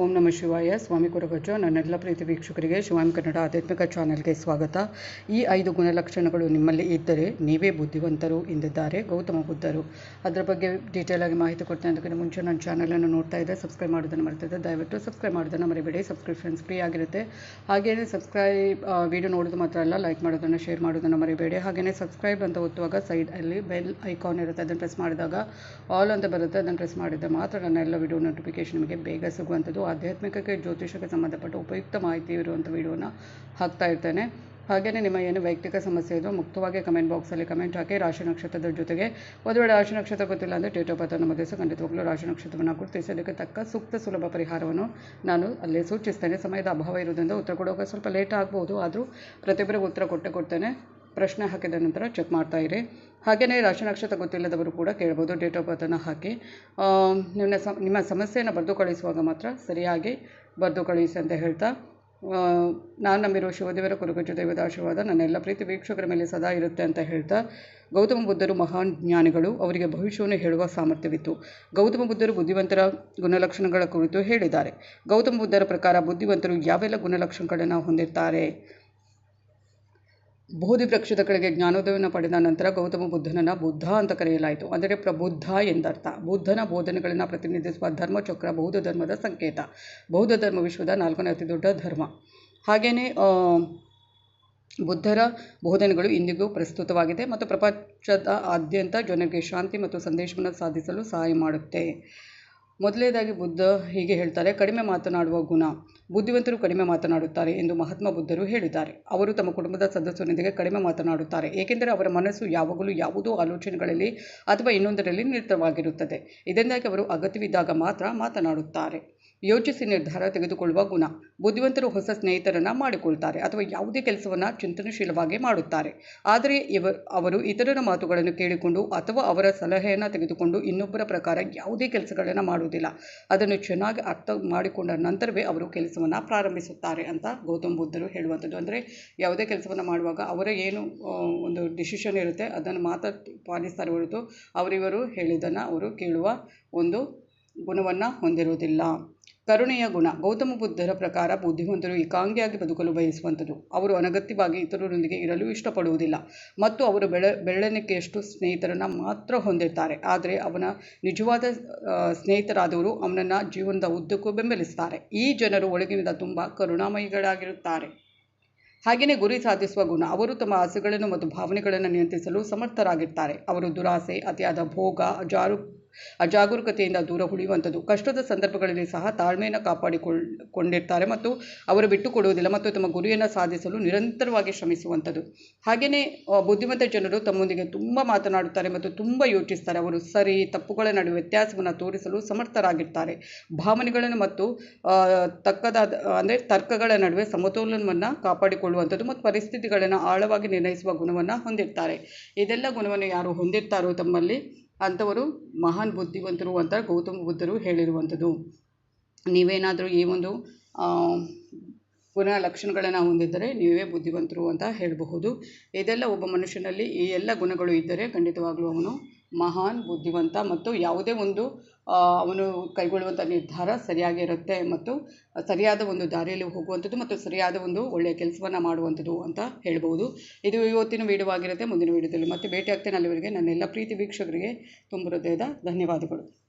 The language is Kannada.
ಓಂ ನಮ ಶಿವಾಯ. ಸ್ವಾಮಿ ಕುರುಗಜ ನನ್ನೆಲ್ಲ ಪ್ರೀತಿ ವೀಕ್ಷಕರಿಗೆ ಶಿವಾಮಿ ಕನ್ನಡ ಆಧ್ಯಾತ್ಮಿಕ ಚಾನೆಲ್ಗೆ ಸ್ವಾಗತ. ಈ ಐದು ಗುಣಲಕ್ಷಣಗಳು ನಿಮ್ಮಲ್ಲಿ ಇದ್ದರೆ ನೀವೇ ಬುದ್ಧಿವಂತರು ಎಂದಿದ್ದಾರೆ. ಗೌತಮ ಬುದ್ಧರು. ಅದರ ಬಗ್ಗೆ ಡೀಟೇಲ್ ಆಗಿ ಮಾಹಿತಿ ಕೊಡ್ತೇನೆ. ಅದಕ್ಕಿಂತ ಮುಂಚೆ ನನ್ನ ಚಾನಲನ್ನು ನೋಡ್ತಾ ಇದ್ದರೆ ಸಬ್ಸ್ಕ್ರೈಬ್ ಮಾಡೋದನ್ನು ಮರ್ತಿದ್ದೆ ದಯವಿಟ್ಟು ಸಬ್ಸ್ಕ್ರೈಬ್ ಮಾಡೋದನ್ನು ಮರಿಬೇಡಿ. ಸಬ್ಸ್ಕ್ರಿಪ್ಷನ್ಸ್ ಫ್ರೀ ಆಗಿರುತ್ತೆ. ಹಾಗೆಯೇ ಸಬ್ಸ್ಕ್ರೈಬ್ ವಿಡಿಯೋ ನೋಡೋದು ಮಾತ್ರ ಅಲ್ಲ ಲೈಕ್ ಮಾಡೋದನ್ನು ಶೇರ್ ಮಾಡೋದನ್ನು ಮರಿಬೇಡಿ. ಹಾಗೆಯೇ ಸಬ್ಸ್ಕ್ರೈಬ್ ಅಂತ ಒತ್ತುವಾಗ ಅಲ್ಲಿ ಬೆಲ್ ಐಕಾನ್ ಇರುತ್ತೆ. ಅದನ್ನು ಪ್ರೆಸ್ ಮಾಡಿದಾಗ ಆಲ್ ಅಂತ ಬರುತ್ತೆ. ಅದನ್ನು ಪ್ರೆಸ್ ಮಾಡಿದರೆ ಮಾತ್ರ ನನ್ನ ಎಲ್ಲ ವಿಡಿಯೋ ನೋಟಿಫಿಕೇಶನ್ ನಿಮಗೆ ಬೇಗ ಸಿಗುವಂಥದ್ದು. ಆಧ್ಯಾತ್ಮಿಕಕ್ಕೆ ಜ್ಯೋತಿಷಕ್ಕೆ ಸಂಬಂಧಪಟ್ಟ ಉಪಯುಕ್ತ ಮಾಹಿತಿ ಇರುವಂಥ ವಿಡಿಯೋನ ಹಾಕ್ತಾ ಇರ್ತೇನೆ. ಹಾಗೆಯೇ ನಿಮ್ಮ ಏನು ವೈಯಕ್ತಿಕ ಸಮಸ್ಯೆ ಇದೆಯೋ ಮುಕ್ತವಾಗಿ ಕಮೆಂಟ್ ಬಾಕ್ಸಲ್ಲಿ ಕಮೆಂಟ್ ಹಾಕಿ ರಾಶಿ ನಕ್ಷತ್ರದ ಜೊತೆಗೆ. ಒಂದು ವೇಳೆ ರಾಶಿ ನಕ್ಷತ್ರ ಗೊತ್ತಿಲ್ಲ ಅಂದರೆ ಡೇಟ್ ಆಫ್ ಬರ್ತ್ ನಮೂದಿಸಿ ಖಂಡಿತವಾಗ್ಲೂ ರಾಶಿ ನಕ್ಷತ್ರವನ್ನು ಗುರುತಿಸಿ ಅದಕ್ಕೆ ತಕ್ಕ ಸೂಕ್ತ ಸುಲಭ ಪರಿಹಾರವನ್ನು ನಾನು ಅಲ್ಲಿ ಸೂಚಿಸ್ತೇನೆ. ಸಮಯದ ಅಭಾವ ಇರೋದ್ರಿಂದ ಉತ್ತರ ಕೊಡೋಕೆ ಸ್ವಲ್ಪ ಲೇಟ್ ಆಗ್ಬೋದು, ಆದರೂ ಪ್ರತಿಯೊಬ್ಬರಿಗೂ ಉತ್ತರ ಕೊಟ್ಟೆ ಕೊಡ್ತೇನೆ. ಪ್ರಶ್ನೆ ಹಾಕಿದ ನಂತರ ಚೆಕ್ ಮಾಡ್ತಾ ಇರಿ. ಹಾಗೆಯೇ ರಾಶಿ ನಕ್ಷತ್ರ ಗೊತ್ತಿಲ್ಲದವರು ಕೂಡ ಕೇಳ್ಬೋದು ಡೇಟ್ ಆಫ್ ಬರ್ತನ್ನು ಹಾಕಿ. ನಿಮ್ಮ ಸಮ, ನಿಮ್ಮ ಸಮಸ್ಯೆಯನ್ನು ಬರೆದು ಕಳಿಸುವಾಗ ಮಾತ್ರ ಸರಿಯಾಗಿ ಬರೆದು ಕಳಿಸಿ ಅಂತ ಹೇಳ್ತಾ ನಾನು ನಂಬಿರುವ ಶಿವದೇವರ ಕುರುಗಜ ದೈವದ ಆಶೀರ್ವಾದ ನನ್ನೆಲ್ಲ ಪ್ರೀತಿ ವೀಕ್ಷಕರ ಮೇಲೆ ಸದಾ ಇರುತ್ತೆ ಅಂತ ಹೇಳ್ತಾ, ಗೌತಮ ಬುದ್ಧರು ಮಹಾನ್ ಜ್ಞಾನಿಗಳು, ಅವರಿಗೆ ಭವಿಷ್ಯವನ್ನು ಹೇಳುವ ಸಾಮರ್ಥ್ಯವಿತ್ತು. ಗೌತಮ ಬುದ್ಧರು ಬುದ್ಧಿವಂತರ ಗುಣಲಕ್ಷಣಗಳ ಕುರಿತು ಹೇಳಿದ್ದಾರೆ. ಗೌತಮ ಬುದ್ಧರ ಪ್ರಕಾರ ಬುದ್ಧಿವಂತರು ಯಾವೆಲ್ಲ ಗುಣಲಕ್ಷಣಗಳನ್ನು ಹೊಂದಿರ್ತಾರೆ? ಬೋಧಿ ವೃಕ್ಷದ ಜ್ಞಾನೋದಯವನ್ನು ಪಡೆದ ನಂತರ ಗೌತಮ ಬುದ್ಧನನ್ನು ಬುದ್ಧ ಅಂತ ಕರೆಯಲಾಯಿತು. ಅಂದರೆ ಪ್ರಬುದ್ಧ ಎಂದರ್ಥ. ಬುದ್ಧನ ಬೋಧನೆಗಳನ್ನು ಪ್ರತಿನಿಧಿಸುವ ಧರ್ಮಚಕ್ರ ಬೌದ್ಧ ಧರ್ಮದ ಸಂಕೇತ. ಬೌದ್ಧ ಧರ್ಮ ವಿಶ್ವದ ನಾಲ್ಕನೇ ಅತಿ ದೊಡ್ಡ ಧರ್ಮ. ಹಾಗೆಯೇ ಬುದ್ಧರ ಬೋಧನೆಗಳು ಇಂದಿಗೂ ಪ್ರಸ್ತುತವಾಗಿದೆ ಮತ್ತು ಪ್ರಪಂಚದ ಆದ್ಯಂತ ಜನರಿಗೆ ಶಾಂತಿ ಮತ್ತು ಸಂದೇಶವನ್ನು ಸಾಧಿಸಲು ಸಹಾಯ ಮಾಡುತ್ತೆ. ಮೊದಲನೇದಾಗಿ ಬುದ್ಧ ಹೀಗೆ ಹೇಳ್ತಾರೆ, ಕಡಿಮೆ ಮಾತನಾಡುವ ಗುಣ. ಬುದ್ಧಿವಂತರು ಕಡಿಮೆ ಮಾತನಾಡುತ್ತಾರೆ ಎಂದು ಮಹಾತ್ಮ ಬುದ್ಧರು ಹೇಳಿದ್ದಾರೆ. ಅವರು ತಮ್ಮ ಕುಟುಂಬದ ಸದಸ್ಯರೊಂದಿಗೆ ಕಡಿಮೆ ಮಾತನಾಡುತ್ತಾರೆ, ಏಕೆಂದರೆ ಅವರ ಮನಸ್ಸು ಯಾವಾಗಲೂ ಯಾವುದೋ ಆಲೋಚನೆಗಳಲ್ಲಿ ಅಥವಾ ಇನ್ನೊಂದರಲ್ಲಿ ನಿರತವಾಗಿರುತ್ತದೆ. ಇದರಿಂದಾಗಿ ಅವರು ಅಗತ್ಯವಿದ್ದಾಗ ಮಾತ್ರ ಮಾತನಾಡುತ್ತಾರೆ. ಯೋಚಿಸಿ ನಿರ್ಧಾರ ತೆಗೆದುಕೊಳ್ಳುವ ಗುಣ. ಬುದ್ಧಿವಂತರು ಹೊಸ ಸ್ನೇಹಿತರನ್ನು ಮಾಡಿಕೊಳ್ತಾರೆ ಅಥವಾ ಯಾವುದೇ ಕೆಲಸವನ್ನು ಚಿಂತನಶೀಲವಾಗಿ ಮಾಡುತ್ತಾರೆ. ಆದರೆ ಇವ, ಅವರು ಇತರರ ಮಾತುಗಳನ್ನು ಕೇಳಿಕೊಂಡು ಅಥವಾ ಅವರ ಸಲಹೆಯನ್ನು ತೆಗೆದುಕೊಂಡು ಇನ್ನೊಬ್ಬರ ಪ್ರಕಾರ ಯಾವುದೇ ಕೆಲಸಗಳನ್ನು ಮಾಡುವುದಿಲ್ಲ. ಅದನ್ನು ಚೆನ್ನಾಗಿ ಅರ್ಥ ಮಾಡಿಕೊಂಡ ನಂತರವೇ ಅವರು ಕೆಲಸವನ್ನು ಪ್ರಾರಂಭಿಸುತ್ತಾರೆ ಅಂತ ಗೌತಮ್ ಬುದ್ಧರು ಹೇಳುವಂಥದ್ದು. ಅಂದರೆ ಯಾವುದೇ ಕೆಲಸವನ್ನು ಮಾಡುವಾಗ ಅವರ ಏನು ಒಂದು ಡಿಸಿಷನ್ ಇರುತ್ತೆ, ಅದನ್ನು ಮಾತ್ರ ಪಾಲಿಸ್ತಾರೆ ಹೊರತು ಅವರಿವರು ಹೇಳಿದ್ದನ್ನು ಅವರು ಕೇಳುವ ಒಂದು ಗುಣವನ್ನು ಹೊಂದಿರುವುದಿಲ್ಲ. ಕರುಣೆಯ ಗುಣ, ಗೌತಮ ಬುದ್ಧರ ಪ್ರಕಾರ ಬುದ್ಧಿವಂತರು ಏಕಾಂಗಿಯಾಗಿ ಬದುಕಲು ಬಯಸುವಂಥದ್ದು. ಅವರು ಅನಗತ್ಯವಾಗಿ ಇತರರೊಂದಿಗೆ ಇರಲು ಇಷ್ಟಪಡುವುದಿಲ್ಲ ಮತ್ತು ಅವರು ಬೆಳ ಬೆಳಣಿಕೆಯಷ್ಟು ಸ್ನೇಹಿತರನ್ನು ಮಾತ್ರ ಹೊಂದಿರ್ತಾರೆ. ಆದರೆ ಅವನ ನಿಜವಾದ ಸ್ನೇಹಿತರಾದವರು ಅವನನ್ನು ಜೀವನದ ಉದ್ದಕ್ಕೂ ಬೆಂಬಲಿಸ್ತಾರೆ. ಈ ಜನರು ಒಳಗಿನಿಂದ ತುಂಬ ಕರುಣಾಮಯಿಗಳಾಗಿರುತ್ತಾರೆ. ಹಾಗೆಯೇ ಗುರಿ ಸಾಧಿಸುವ ಗುಣ, ಅವರು ತಮ್ಮ ಆಸೆಗಳನ್ನು ಮತ್ತು ಭಾವನೆಗಳನ್ನು ನಿಯಂತ್ರಿಸಲು ಸಮರ್ಥರಾಗಿರ್ತಾರೆ. ಅವರು ದುರಾಸೆ, ಅತಿಯಾದ ಭೋಗ, ಅಜಾರು ಅಜಾಗರೂಕತೆಯಿಂದ ದೂರ ಉಳಿಯುವಂಥದ್ದು. ಕಷ್ಟದ ಸಂದರ್ಭಗಳಲ್ಲಿ ಸಹ ತಾಳ್ಮೆಯನ್ನು ಕಾಪಾಡಿಕೊಂಡಿರ್ತಾರೆ ಮತ್ತು ಅವರು ಬಿಟ್ಟುಕೊಡುವುದಿಲ್ಲ ಮತ್ತು ತಮ್ಮ ಗುರಿಯನ್ನು ಸಾಧಿಸಲು ನಿರಂತರವಾಗಿ ಶ್ರಮಿಸುವಂಥದ್ದು. ಹಾಗೆಯೇ ಬುದ್ಧಿವಂತ ಜನರು ತಮ್ಮೊಂದಿಗೆ ತುಂಬ ಮಾತನಾಡುತ್ತಾರೆ ಮತ್ತು ತುಂಬ ಯೋಚಿಸ್ತಾರೆ. ಅವರು ಸರಿ, ತಪ್ಪುಗಳ ನಡುವೆ ವ್ಯತ್ಯಾಸವನ್ನು ತೋರಿಸಲು ಸಮರ್ಥರಾಗಿರ್ತಾರೆ. ಭಾವನೆಗಳನ್ನು ಮತ್ತು ತಕ್ಕದಾದ, ಅಂದರೆ ತರ್ಕಗಳ ನಡುವೆ ಸಮತೋಲನವನ್ನು ಕಾಪಾಡಿಕೊಳ್ಳುವಂಥದ್ದು ಮತ್ತು ಪರಿಸ್ಥಿತಿಗಳನ್ನು ಆಳವಾಗಿ ನಿರ್ಣಯಿಸುವ ಗುಣವನ್ನು ಹೊಂದಿರ್ತಾರೆ. ಇದೆಲ್ಲ ಗುಣವನ್ನು ಯಾರು ಹೊಂದಿರ್ತಾರೋ ತಮ್ಮಲ್ಲಿ ಅಂಥವರು ಮಹಾನ್ ಬುದ್ಧಿವಂತರು ಅಂತ ಗೌತಮ ಬುದ್ಧರು ಹೇಳಿರುವಂಥದ್ದು. ನೀವೇನಾದರೂ ಈ ಒಂದು ಗುಣ ಲಕ್ಷಣಗಳನ್ನು ಹೊಂದಿದ್ದರೆ ನೀವೇ ಬುದ್ಧಿವಂತರು ಅಂತ ಹೇಳಬಹುದು. ಇದೆಲ್ಲ ಒಬ್ಬ ಮನುಷ್ಯನಲ್ಲಿ ಈ ಎಲ್ಲ ಗುಣಗಳು ಇದ್ದರೆ ಖಂಡಿತವಾಗಲೂ ಅವನು ಮಹಾನ್, ಬುದ್ಧಿವಂತ ಮತ್ತು ಯಾವುದೇ ಒಂದು ಅವನು ಕೈಗೊಳ್ಳುವಂಥ ನಿರ್ಧಾರ ಸರಿಯಾಗಿರುತ್ತೆ ಮತ್ತು ಸರಿಯಾದ ಒಂದು ದಾರಿಯಲ್ಲಿ ಹೋಗುವಂಥದ್ದು ಮತ್ತು ಸರಿಯಾದ ಒಂದು ಒಳ್ಳೆಯ ಕೆಲಸವನ್ನು ಮಾಡುವಂಥದ್ದು ಅಂತ ಹೇಳ್ಬೋದು. ಇದು ಇವತ್ತಿನ ವಿಡಿಯೋ ಆಗಿರುತ್ತೆ, ಮುಂದಿನ ವೀಡಿಯೋದಲ್ಲಿ ಮತ್ತೆ ಭೇಟಿ ಆಗ್ತೇನೆ ಅಲ್ಲಿವರೆಗೆ. ನನ್ನೆಲ್ಲ ಪ್ರೀತಿ ವೀಕ್ಷಕರಿಗೆ ತುಂಬ ಹೃದಯದ ಧನ್ಯವಾದಗಳು.